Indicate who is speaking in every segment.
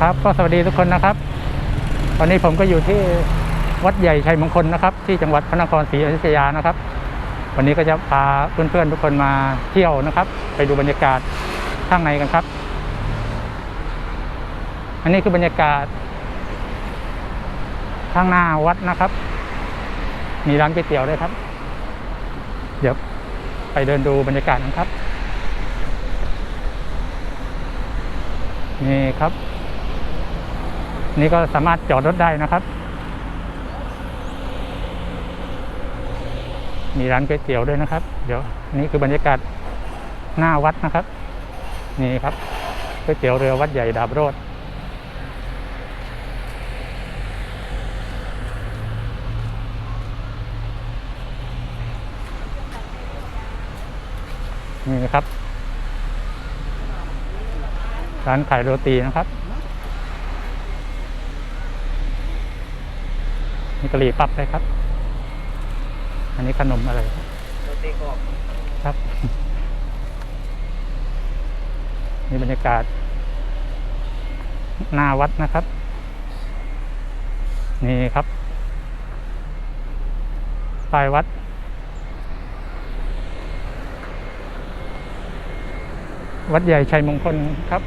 Speaker 1: ครับก็สวัสดีทุกคนนะครับวันนี้ผมก็อยู่ที่วัดใหญ่ชัยมงคลนะครับ ที่จังหวัดพระนครศรีอยุธยานะครับ วันนี้ก็จะพาเพื่อนๆทุกคนมาเที่ยวนะครับ ไปดูบรรยากาศข้างในกันครับ อันนี้คือบรรยากาศ ข้างหน้าวัดนะครับ มีร้านก๋วยเตี๋ยวด้วยครับ เดี๋ยวไปเดินดูบรรยากาศกันครับนี่ครับ นี่ก็สามารถจอดรถได้นะครับ มีร้านก๋วยเตี๋ยวด้วยนะครับ เดี๋ยวนนี่คือบรรยากาศหน้าวัดนะครับ นี่ครับก๋วยเตี๋ยวเรือวัดใหญ่ดาบโรดนี่ครับ ร้านขายโรตีนะครับ นี่กะหรี่ปั๊บเลยครับ อันนี้ขนมอะไรครับ
Speaker 2: โรตีกรอบ
Speaker 1: ครับ นี่บรรยากาศ หน้าวัดนะครับ นี่ครับป้ายวัดวัดใหญ่ชัยมงคลครับ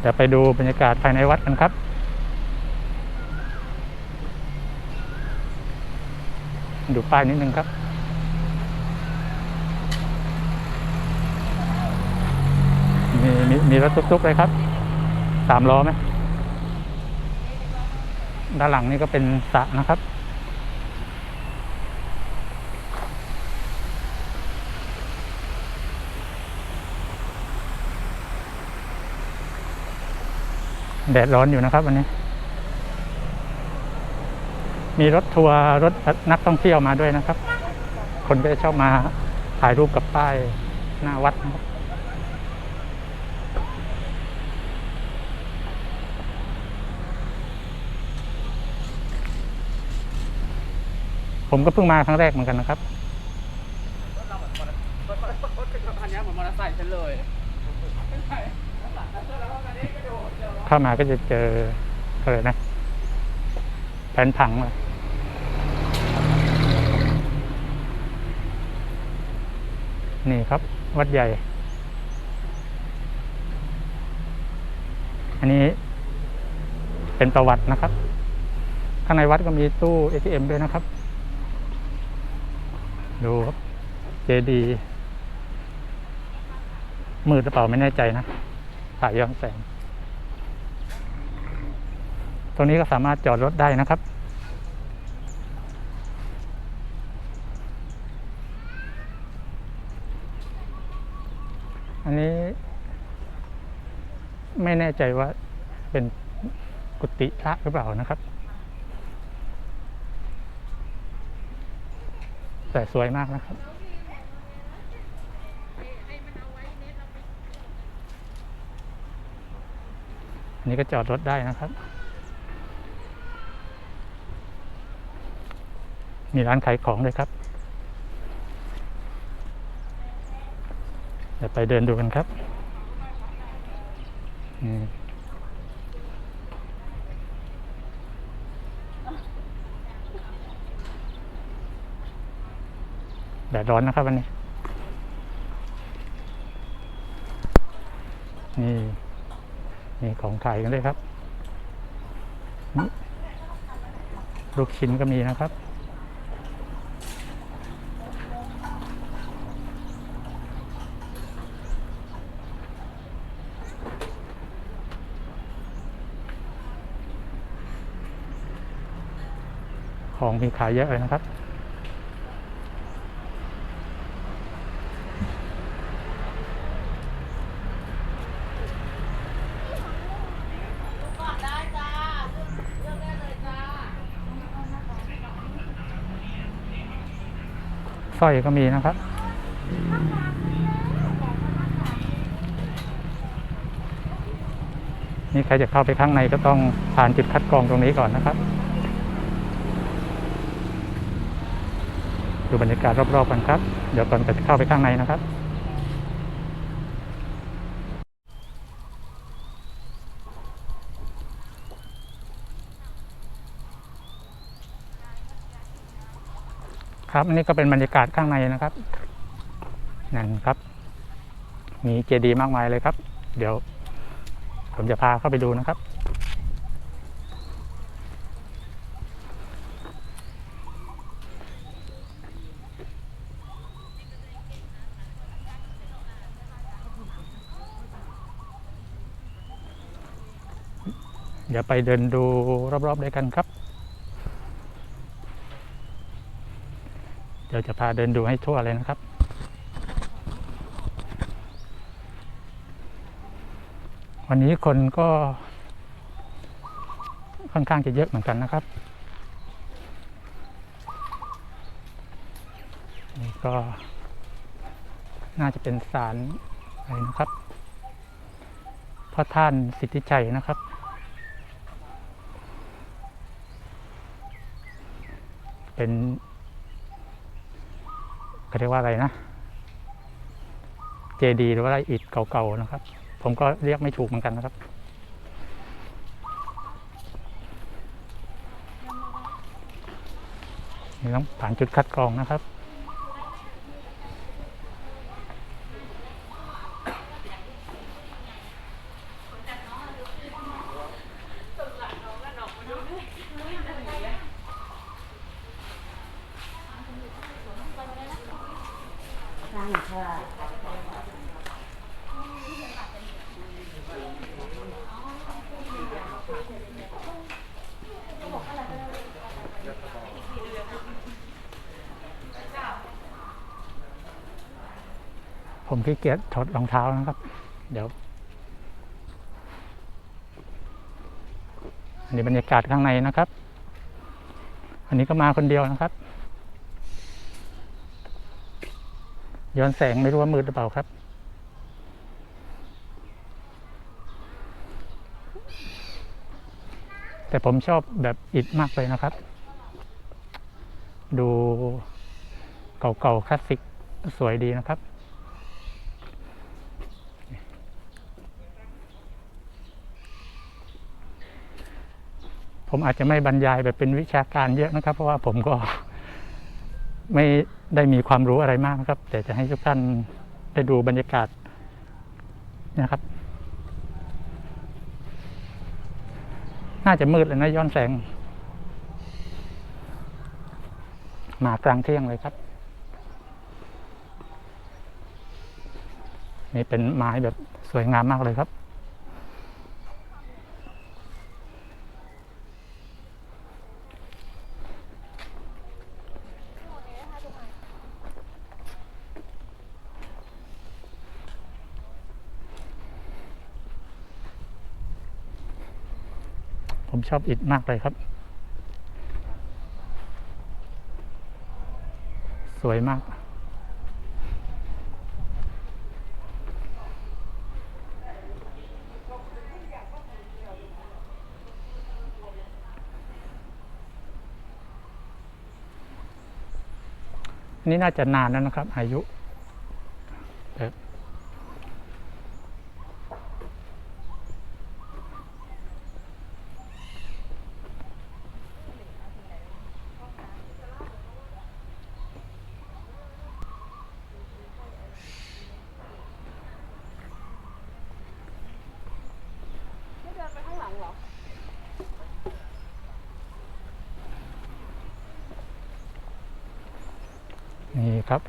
Speaker 1: เดี๋ยวไปดูบรรยากาศภายในวัดกันครับดูป้ายนิดนึงครับ มีมีมีรถตุ๊กๆเลยครับ สามล้อไหม ด้านหลังนี่ก็เป็นสระนะครับ แดดร้อนอยู่นะครับวันนี้ มีรถทัวร์รถนักท่องเที่ยวมาด้วยนะครับ คนก็จะชอบมาถ่ายรูปกับป้ายหน้าวัดนะครับผมก็เพิ่งมาครั้งแรกเหมือนกันนะครับ
Speaker 2: รถเราเหมือนมอเตอร์รถรถรถรถเป็นคันนี้เหมือนมอเตอร์ไซค์ฉันเลย เข้า
Speaker 1: มาก็จะเจออะไรนะแผนผังเลยนี่ครับ วัดใหญ่ อันนี้เป็นประวัตินะครับ ข้างในวัดก็มีตู้ ATM ด้วยนะครับ ดูครับ เจดีมืดหรือเปล่าไม่แน่ใจนะถ่ายย้อนแสง ตรงนี้ก็สามารถจอดรถได้นะครับ อันนี้ ไม่แน่ใจว่าเป็นกุฏิพระหรือเปล่านะครับ แต่สวยมากนะครับอันนี้ก็จอดรถได้นะครับ มีร้านขายของด้วยครับเดี๋ยวไปเดินดูกันครับแดดร้อนนะครับวันนี้ นี่มีของขายกันด้วยครับ ลูกชิ้นก็มีนะครับ ของมีขายเยอะเลยนะครับ สร้อยก็มีนะครับนี่ใครจะเข้าไปข้างในก็ต้องผ่านจุดคัดกรองตรงนี้ก่อนนะครับ ดูบรรยากาศรอบๆกันครับ เดี๋ยวก่อนจะเข้าไปข้างในนะครับครับอันนี่ก็เป็นบรรยากาศข้างในนะครับนั่นครับ มีเจดีย์มากมายเลยครับ เดี๋ยวผมจะพาเข้าไปดูนะครับ เดี๋ยวไปเดินดูรอบๆด้วยกันครับ เดี๋ยวจะพาเดินดูให้ทั่วเลยนะครับ วันนี้คนก็ค่อนข้างจะเยอะเหมือนกันนะครับ นี่ก็น่าจะเป็นศาลอะไรนะครับพระท่านสิทธิชัยนะครับ เป็นเขาเรียกว่าอะไรนะ เจดีหรือว่าอะไรอิฐเก่าๆนะครับ ผมก็เรียกไม่ถูกเหมือนกันนะครับ นี่ต้องผ่านจุดคัดกรองนะครับ ผมขี้เกียจถอดรองเท้านะครับ เดี๋ยว อันนี้บรรยากาศข้างในนะครับ อันนี้ก็มาคนเดียวนะครับ ย้อนแสงไม่รู้ว่ามืดหรือเปล่าครับ แต่ผมชอบแบบอิฐมากเลยนะครับ ดูเก่าๆคลาสสิกสวยดีนะครับ ผมอาจจะไม่บรรยายแบบเป็นวิชาการเยอะนะครับ เพราะว่าผมก็ไม่ได้มีความรู้อะไรมากนะครับ แต่จะให้ทุกท่านได้ดูบรรยากาศนะครับ น่าจะมืดเลยนะย้อนแสง มากลางเที่ยงเลยครับ นี่เป็นไม้แบบสวยงามมากเลยครับ ผมชอบอิฐมากเลยครับ สวยมาก นี่น่าจะนานแล้วนะครับ อายุแบบนี่ครับ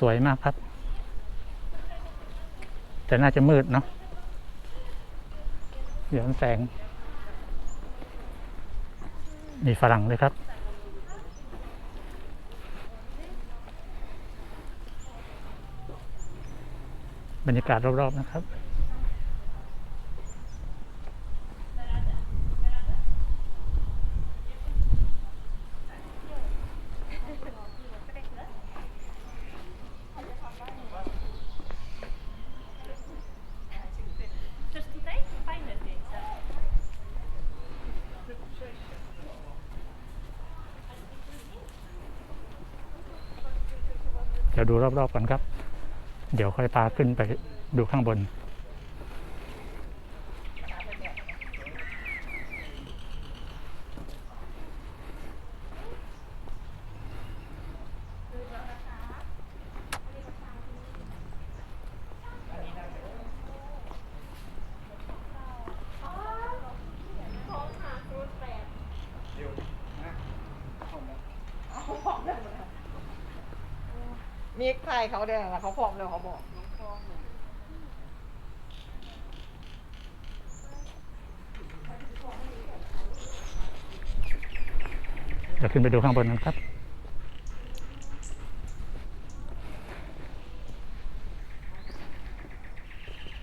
Speaker 1: สวยมากครับ แต่น่าจะมืดเนาะเดี๋ยวแสง มีฝรั่งเลยครับ บรรยากาศรอบ ๆ นะครับ น เดี๋ยวดูรอบๆก่อนครับ เดี๋ยวค่อยพาขึ้นไปดูข้างบน
Speaker 3: มีใครเขาเดินแล้วเขาพร้อมแล้วเขาบอก
Speaker 1: เดี๋ยวขึ้นไปดูข้างบนกันครับ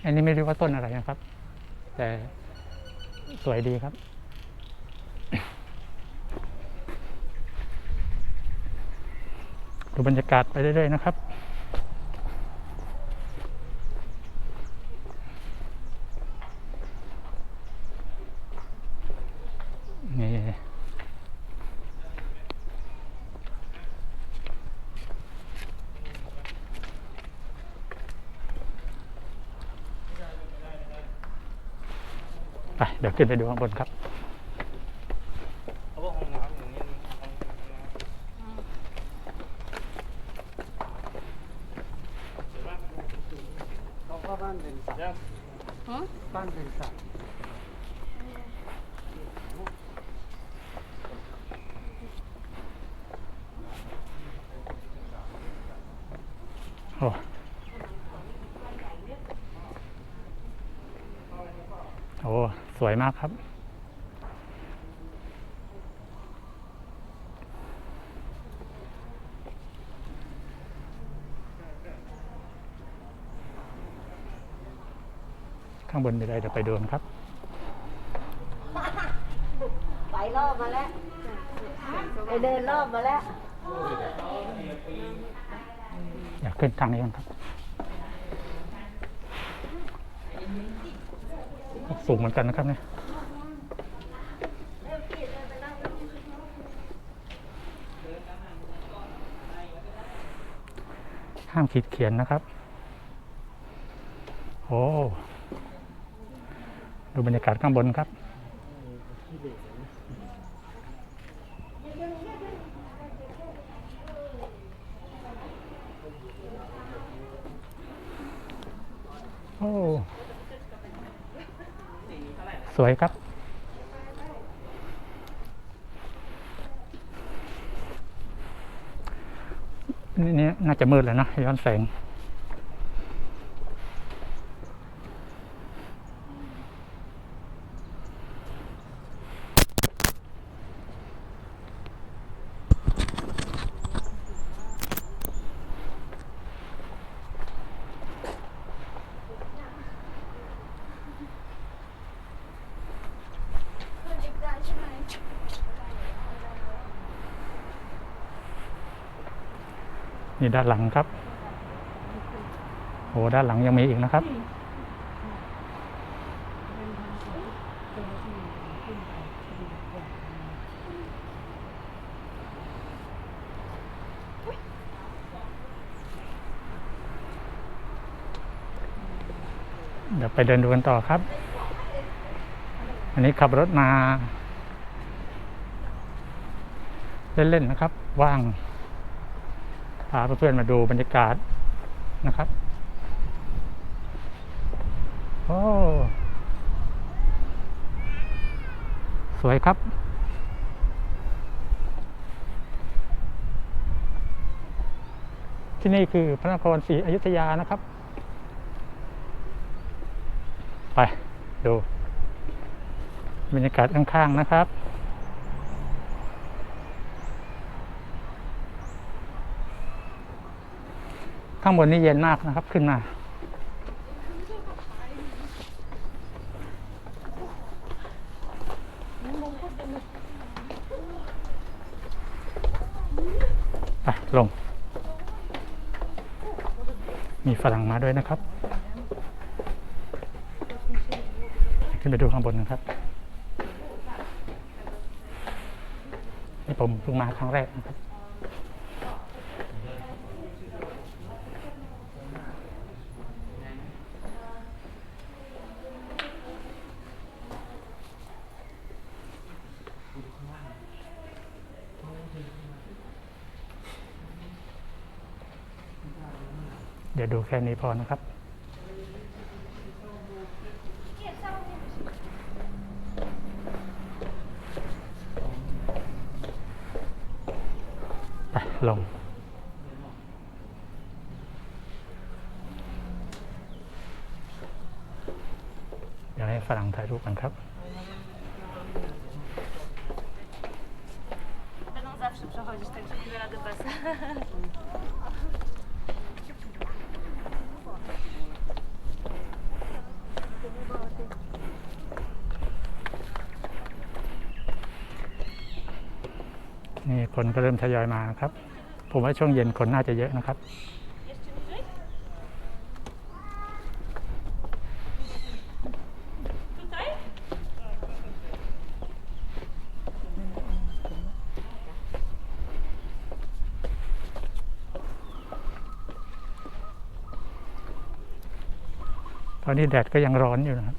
Speaker 1: อันนี้ไม่รู้ว่าต้นอะไรนะครับ แต่สวยดีครับ ดูบรรยากาศไปเรื่อยๆนะครับนี่ไปเดี๋ยวขึ้นไปดูข้างบนครับ
Speaker 2: เขาบอกห้องน้ำอย่างนี้นี่ห้องน้ำ
Speaker 4: เขาก็บ้านเป็นสัตว์
Speaker 2: ยัง
Speaker 4: บ้านเป็นสัตว์
Speaker 1: โอ้โอ้ สวยมากครับ ข้างบนมีอะไรเดี๋ยวไปดูกันครับ
Speaker 3: ไปรอบมาแล้ว ไปเดินรอบมาแล้ว
Speaker 1: อยากขึ้นทางนี้กันครับ สูงเหมือนกันนะครับเนี่ยห้ามขีดเขียนนะครับ โอ้ ดูบรรยากาศข้างบนครับ โอ้ สวยครับนี่น่าจะมืดแล้วนะย้อนแสง นี่ด้านหลังครับโอ้ด้านหลังยังมีอีกนะครับ เดี๋ยวไปเดินดูกันต่อครับ อันนี้ขับรถมา เล่น ๆ นะครับ ว่างาเพื่อนๆมาดูบรรยากาศนะครับ โอ้สวยครับ ที่นี่คือพระนครศรีอยุธยานะครับ ไป ดู บรรยากาศข้างๆนะครับ ข้างบนนี่เย็นมากนะครับขึ้นมาไปลง มีฝรั่งมาด้วยนะครับ ขึ้นไปดูข้างบนนะครับ นี่ผมเพิ่งมาครั้งแรกนะครับ เดี๋ยวดูแค่นี้พอนะครับไปลงเดี๋ยวให้ฝรั่งถ่ายรูปกันครับ
Speaker 3: Będą zawsze przechodzić, także nie da rady bez.
Speaker 1: นี่ คนก็เริ่มทยอยมานะครับ ผมว่าช่วงเย็นคนน่าจะเยอะนะครับ ตอนนี้แดดก็ยังร้อนอยู่นะครับ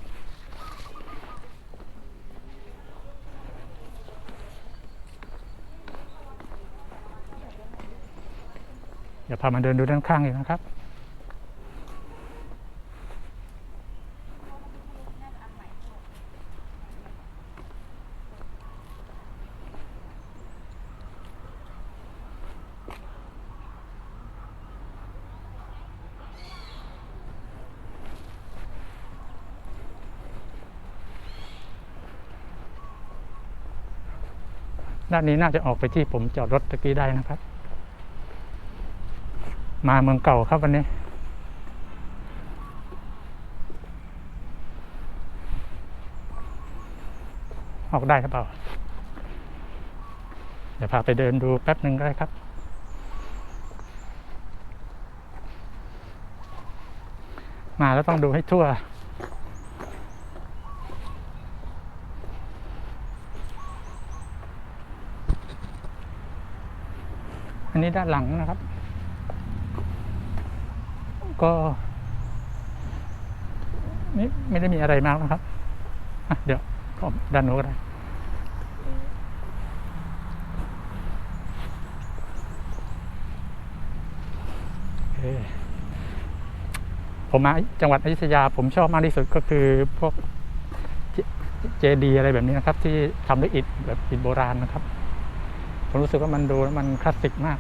Speaker 1: เดี๋ยวพามาเดินดูด้านข้างอีกนะครับ ด้านนี้น่าจะออกไปที่ผมจอดรถตะกี้ได้นะครับ มาเมืองเก่าครับวันนี้ ออกได้หรือเปล่า เดี๋ยวพาไปเดินดูแป๊บหนึ่งก็ได้ครับ มาแล้วต้องดูให้ทั่วอันนี้ด้านหลังนะครับ ก็ไม่ไม่ได้มีอะไรมากนะครับ เดี๋ยวผมด้านโน้นก็ได้ ผมมาจังหวัดอยุธยา ผมชอบมากที่สุดก็คือพวกเจดีอะไรแบบนี้นะครับ ที่ทำด้วยอิฐแบบอิฐโบราณนะครับ ผมรู้สึกว่ามันดูแล้วมันคลาสสิกมาก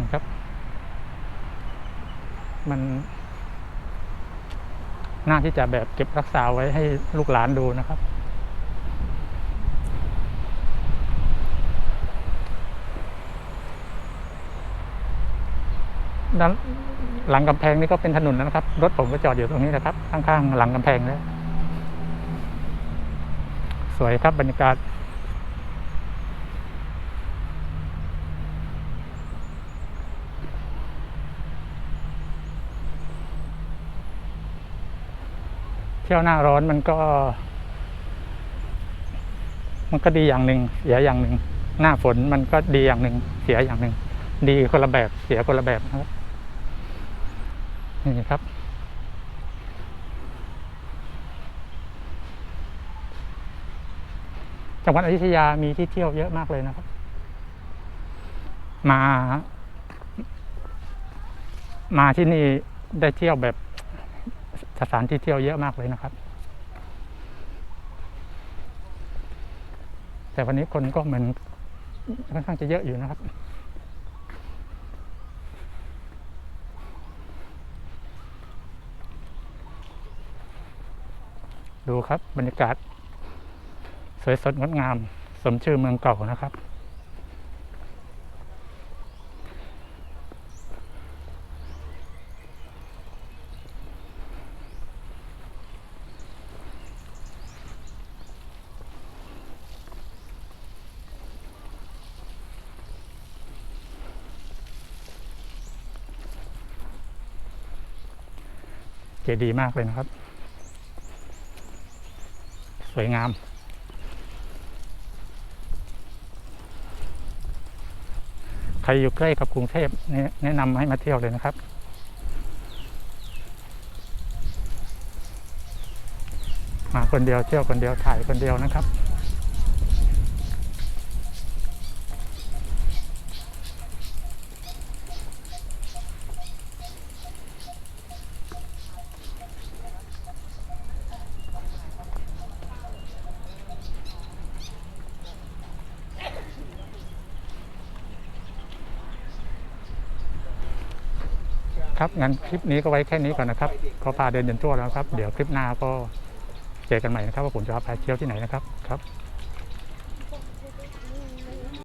Speaker 1: นะครับ มัน น่าที่จะแบบเก็บรักษาไว้ให้ลูกหลานดูนะครับ ด้านหลังกำแพงนี่ก็เป็นถนนนะครับ รถผมก็จอดอยู่ตรงนี้นะครับ ข้างๆ หลังกำแพงเลยสวยครับบรรยากาศ ที่ยวหน้าร้อนมันก็ มันก็ดีอย่างหนึ่งเสียอย่างหนึ่งหน้าฝนมันก็ดีอย่างหนึ่งเสียอย่างหนึ่งดีคนละแบบเสียคนละแบบนะครับนี่ครับ จังหวัดอยุธยามีที่เที่ยวเยอะมากเลยนะครับ มา มาที่นี่ได้เที่ยวแบบ สถานที่เที่ยวเยอะมากเลยนะครับ แต่วันนี้คนก็เหมือนค่อนข้างจะเยอะอยู่นะครับดูครับบรรยากาศ สวยสดงดงาม สมชื่อเมืองเก่านะครับ จดีย์มากเลยนะครับ สวยงาม ใครอยู่ใกล้กับกรุงเทพแนะนำให้มาเที่ยวเลยนะครับ มาคนเดียวเที่ยวคนเดียวถ่ายคนเดียวนะครับ งั้นคลิปนี้ก็ไว้แค่นี้ก่อนนะครับเขาพาเดินยันทั่วแล้วครับ เดี๋ยวคลิปหน้าก็เจอกันใหม่นะครับว่าผมจะพาไปเที่ยวที่ไหนนะครับครับ